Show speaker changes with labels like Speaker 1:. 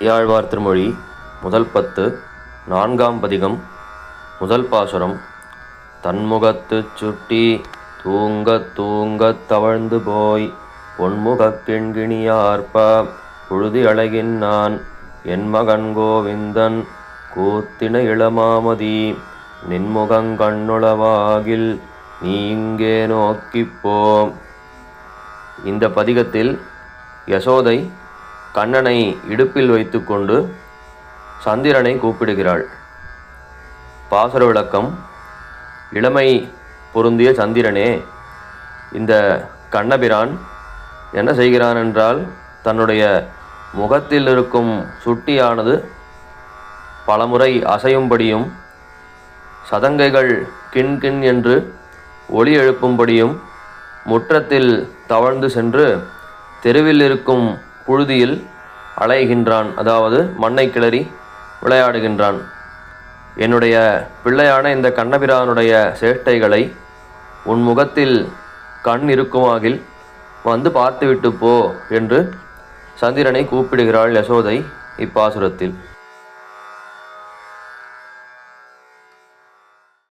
Speaker 1: யாழ்வார் திருமொழி முதல் பத்து நான்காம் பதிகம் முதல் பாசுரம். தன்முகத்துச் சுட்டி தூங்கத் தூங்கத் தவழ்ந்து போய் பொன்முகக் கிண்கிணியார்ப்ப புழுதி அழகின் நான் என் மகன் கோவிந்தன் கூத்தின இளமாமதி நின்முகங்கண்ணுளவாகில் நீ இங்கே நோக்கிப்போம் இந்த பதிகத்தில் யசோதை கண்ணனை இடுப்பில் வைத்துக்கொண்டு சந்திரனை கூப்பிடுகிறாள். பாசுர விளக்கம் இளமை பொருந்திய சந்திரனே இந்த கண்ணபிரான் என்ன செய்கிறான் என்றால் தன்னுடைய முகத்தில் இருக்கும் சுட்டியானது பலமுறை அசையும்படியும் சதங்கைகள் கிண் கிண் என்று ஒளி எழுப்பும்படியும் முற்றத்தில் தவழ்ந்து சென்று தெருவில் இருக்கும் புழுதியில் அலைகின்றான். அதாவது மண்ணை கிளறி விளையாடுகின்றான். என்னுடைய பிள்ளையான இந்த கண்ணபிரானுடைய சேட்டைகளை உன் முகத்தில் கண் இருக்குமாகில் வந்து பார்த்துவிட்டு போ என்று சந்திரனை கூப்பிடுகிறாள் யசோதை இப்பாசுரத்தில்.